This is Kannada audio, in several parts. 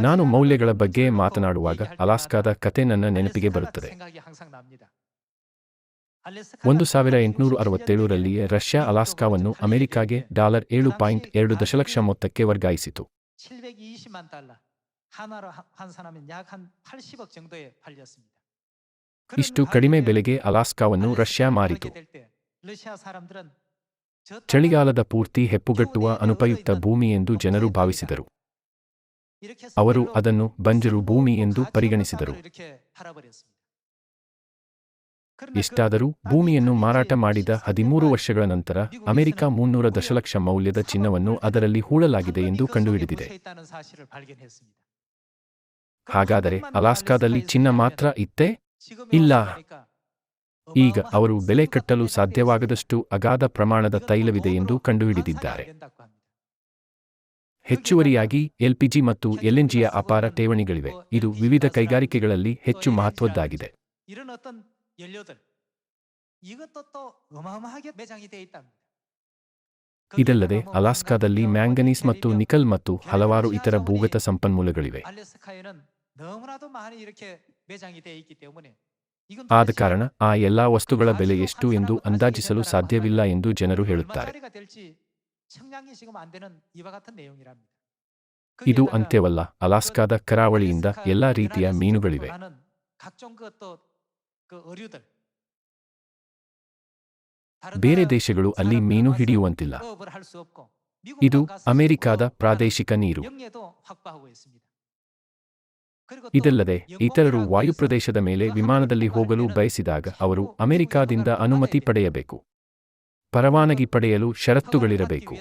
ನಾನು ಮೌಲ್ಯಗಳ ಬಗ್ಗೆ ಮಾತನಾಡುವಾಗ ಅಲಾಸ್ಕಾದ ಕತೆ ನನ್ನ ನೆನಪಿಗೆ ಬರುತ್ತದೆ. ಒಂದು ಸಾವಿರ ಎಂಟುನೂರ ಅರವತ್ತೇಳರಲ್ಲಿಯೇ ರಷ್ಯಾ ಅಲಾಸ್ಕಾವನ್ನು ಅಮೆರಿಕಾಗೆ ಡಾಲರ್ ಏಳು ಪಾಯಿಂಟ್ ಎರಡು ದಶಲಕ್ಷ ಮೊತ್ತಕ್ಕೆ ವರ್ಗಾಯಿಸಿತು. ಇಷ್ಟು ಕಡಿಮೆ ಬೆಲೆಗೆ ಅಲಾಸ್ಕಾವನ್ನು ರಷ್ಯಾ ಮಾರಿತು. ಚಳಿಗಾಲದ ಪೂರ್ತಿ ಹೆಪ್ಪುಗಟ್ಟುವ ಅನುಪಯುಕ್ತ ಭೂಮಿ ಎಂದು ಜನರು ಭಾವಿಸಿದರು. ಅವರು ಅದನ್ನು ಬಂಜರು ಭೂಮಿ ಎಂದು ಪರಿಗಣಿಸಿದರು. ಇಷ್ಟಾದರೂ ಭೂಮಿಯನ್ನು ಮಾರಾಟ ಮಾಡಿದ ಹದಿಮೂರು ವರ್ಷಗಳ ನಂತರ ಅಮೆರಿಕ ಮುನ್ನೂರ ದಶಲಕ್ಷ ಮೌಲ್ಯದ ಚಿನ್ನವನ್ನು ಅದರಲ್ಲಿ ಹೂಳಲಾಗಿದೆ ಎಂದು ಕಂಡುಹಿಡಿದಿದೆ. ಹಾಗಾದರೆ ಅಲಾಸ್ಕಾದಲ್ಲಿ ಚಿನ್ನ ಮಾತ್ರ ಇತ್ತೇ? ಇಲ್ಲ. ಈಗ ಅವರು ಬೆಲೆ ಕಟ್ಟಲು ಸಾಧ್ಯವಾಗದಷ್ಟು ಅಗಾಧ ಪ್ರಮಾಣದ ತೈಲವಿದೆ ಎಂದು ಕಂಡುಹಿಡಿದಿದ್ದಾರೆ. ಹೆಚ್ಚುವರಿಯಾಗಿ ಎಲ್ಪಿಜಿ ಮತ್ತು ಎಲ್ಎನ್ಜಿಯ ಅಪಾರ ಠೇವಣಿಗಳಿವೆ. ಇದು ವಿವಿಧ ಕೈಗಾರಿಕೆಗಳಲ್ಲಿ ಹೆಚ್ಚು ಮಹತ್ವದ್ದಾಗಿದೆ. ಇದಲ್ಲದೆ ಅಲಾಸ್ಕಾದಲ್ಲಿ ಮ್ಯಾಂಗನೀಸ್ ಮತ್ತು ನಿಕಲ್ ಮತ್ತು ಹಲವಾರು ಇತರ ಭೂಗತ ಸಂಪನ್ಮೂಲಗಳಿವೆ. ಆದ ಕಾರಣ ಆ ಎಲ್ಲಾ ವಸ್ತುಗಳ ಬೆಲೆ ಎಷ್ಟು ಎಂದು ಅಂದಾಜಿಸಲು ಸಾಧ್ಯವಿಲ್ಲ ಎಂದು ಜನರು ಹೇಳುತ್ತಾರೆ. ಇದು ಅಂತ್ಯವಲ್ಲ ಅಲಾಸ್ಕಾದ ಕರಾವಳಿಯಿಂದ ಎಲ್ಲ ರೀತಿಯ ಮೀನುಗಳಿವೆ ಬೇರೆ ದೇಶಗಳು ಅಲ್ಲಿ ಮೀನು ಹಿಡಿಯುವಂತಿಲ್ಲ ಇದು ಅಮೆರಿಕಾದ ಪ್ರಾದೇಶಿಕ ನೀರು ಇದಲ್ಲದೆ ಇತರರು ವಾಯುಪ್ರದೇಶದ ಮೇಲೆ ವಿಮಾನದಲ್ಲಿ ಹೋಗಲು ಬಯಸಿದಾಗ ಅವರು ಅಮೆರಿಕಾದಿಂದ ಅನುಮತಿ ಪಡೆಯಬೇಕು ಪರವಾನಗಿ ಪಡೆಯಲು ಷರತ್ತುಗಳಿರಬೇಕು.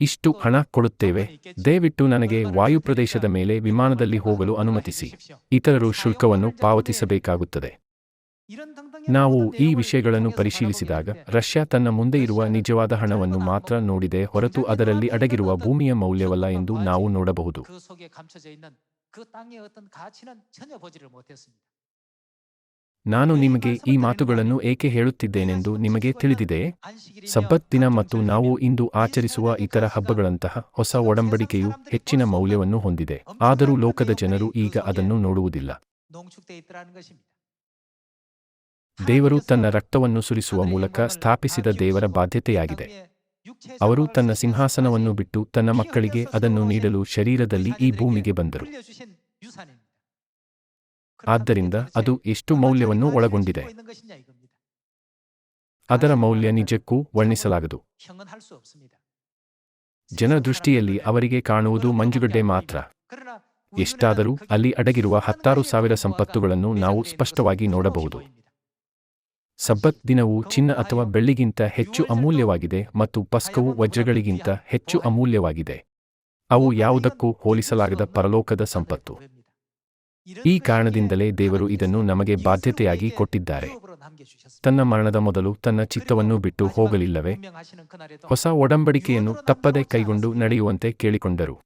ಇಷ್ಟು ಹಣ ಕೊಡುತ್ತೇವೆ. ದಯವಿಟ್ಟು ನನಗೆ ವಾಯುಪ್ರದೇಶದ ಮೇಲೆ ವಿಮಾನದಲ್ಲಿ ಹೋಗಲು ಅನುಮತಿಸಿ. ಇತರರು ಶುಲ್ಕವನ್ನು ಪಾವತಿಸಬೇಕಾಗುತ್ತದೆ. ನಾವು ಈ ವಿಷಯಗಳನ್ನು ಪರಿಶೀಲಿಸಿದಾಗ ರಷ್ಯಾ ತನ್ನ ಮುಂದೆ ಇರುವ ನಿಜವಾದ ಹಣವನ್ನು ಮಾತ್ರ ನೋಡಿದೆ ಹೊರತು ಅದರಲ್ಲಿ ಅಡಗಿರುವ ಭೂಮಿಯ ಮೌಲ್ಯವಲ್ಲ ಎಂದು ನಾವು ನೋಡಬಹುದು. ನಾನು ನಿಮಗೆ ಈ ಮಾತುಗಳನ್ನು ಏಕೆ ಹೇಳುತ್ತಿದ್ದೇನೆಂದು ನಿಮಗೆ ತಿಳಿದಿದೆ ಸಬ್ಬತ್ ದಿನ ಮತ್ತು ನಾವು ಇಂದು ಆಚರಿಸುವ ಇತರ ಹಬ್ಬಗಳಂತಹ ಹೊಸ ಒಡಂಬಡಿಕೆಯು ಹೆಚ್ಚಿನ ಮೌಲ್ಯವನ್ನು ಹೊಂದಿದೆ. ಆದರೂ ಲೋಕದ ಜನರು ಈಗ ಅದನ್ನು ನೋಡುವುದಿಲ್ಲ. ದೇವರು ತನ್ನ ರಕ್ತವನ್ನು ಸುರಿಸುವ ಮೂಲಕ ಸ್ಥಾಪಿಸಿದ ದೇವರ ಬಾಧ್ಯತೆಯಾಗಿದೆ. ಅವರು ತನ್ನ ಸಿಂಹಾಸನವನ್ನು ಬಿಟ್ಟು ತನ್ನ ಮಕ್ಕಳಿಗೆ ಅದನ್ನು ನೀಡಲು ಶರೀರದಲ್ಲಿ ಈ ಭೂಮಿಗೆ ಬಂದರು. ಆದ್ದರಿಂದ ಅದು ಎಷ್ಟು ಮೌಲ್ಯವನ್ನು ಒಳಗೊಂಡಿದೆ. ಅದರ ಮೌಲ್ಯ ನಿಜಕ್ಕೂ ವರ್ಣಿಸಲಾಗದು. ಜನರ ದೃಷ್ಟಿಯಲ್ಲಿ ಅವರಿಗೆ ಕಾಣುವುದು ಮಂಜುಗಡ್ಡೆ ಮಾತ್ರ. ಎಷ್ಟಾದರೂ ಅಲ್ಲಿ ಅಡಗಿರುವ ಹತ್ತಾರು ಸಾವಿರ ಸಂಪತ್ತುಗಳನ್ನು ನಾವು ಸ್ಪಷ್ಟವಾಗಿ ನೋಡಬಹುದು. ಸಬ್ಬತ್ ದಿನವು ಚಿನ್ನ ಅಥವಾ ಬೆಳ್ಳಿಗಿಂತ ಹೆಚ್ಚು ಅಮೂಲ್ಯವಾಗಿದೆ ಮತ್ತು ಪಸ್ಕವು ವಜ್ರಗಳಿಗಿಂತ ಹೆಚ್ಚು ಅಮೂಲ್ಯವಾಗಿದೆ. ಅವು ಯಾವುದಕ್ಕೂ ಹೋಲಿಸಲಾಗದ ಪರಲೋಕದ ಸಂಪತ್ತು. ಈ ಕಾರಣದಿಂದಲೇ ದೇವರು ಇದನ್ನು ನಮಗೆ ಬಾಧ್ಯತೆಯಾಗಿ ಕೊಟ್ಟಿದ್ದಾರೆ. ತನ್ನ ಮರಣದ ಮೊದಲು ತನ್ನ ಚಿತ್ತವನ್ನು ಬಿಟ್ಟು ಹೋಗಲಿಲ್ಲವೇ? ಹೊಸ ಒಡಂಬಡಿಕೆಯನ್ನು ತಪ್ಪದೆ ಕೈಗೊಂಡು ನಡೆಯುವಂತೆ ಕೇಳಿಕೊಂಡರು.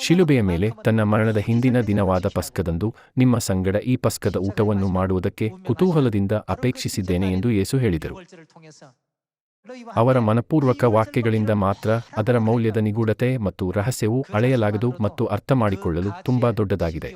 ಶಿಲುಬೆಯ ಮೇಲೆ ತನ್ನ ಮರಣದ ಹಿಂದಿನ ದಿನವಾದ ಪಸ್ಕದಂದು ನಿಮ್ಮ ಸಂಗಡ ಈ ಪಸ್ಕದ ಊಟವನ್ನು ಮಾಡುವುದಕ್ಕೆ ಕುತೂಹಲದಿಂದ ಅಪೇಕ್ಷಿಸಿದ್ದೇನೆ ಎಂದು ಯೇಸು ಹೇಳಿದರು. ಅವರ ಮನಪೂರ್ವಕ ವಾಕ್ಯಗಳಿಂದ ಮಾತ್ರ ಅದರ ಮೌಲ್ಯದ ನಿಗೂಢತೆ ಮತ್ತು ರಹಸ್ಯವು ಅಳೆಯಲಾಗದು ಮತ್ತು ಅರ್ಥ ಮಾಡಿಕೊಳ್ಳಲು ತುಂಬಾ ದೊಡ್ಡದಾಗಿದೆ.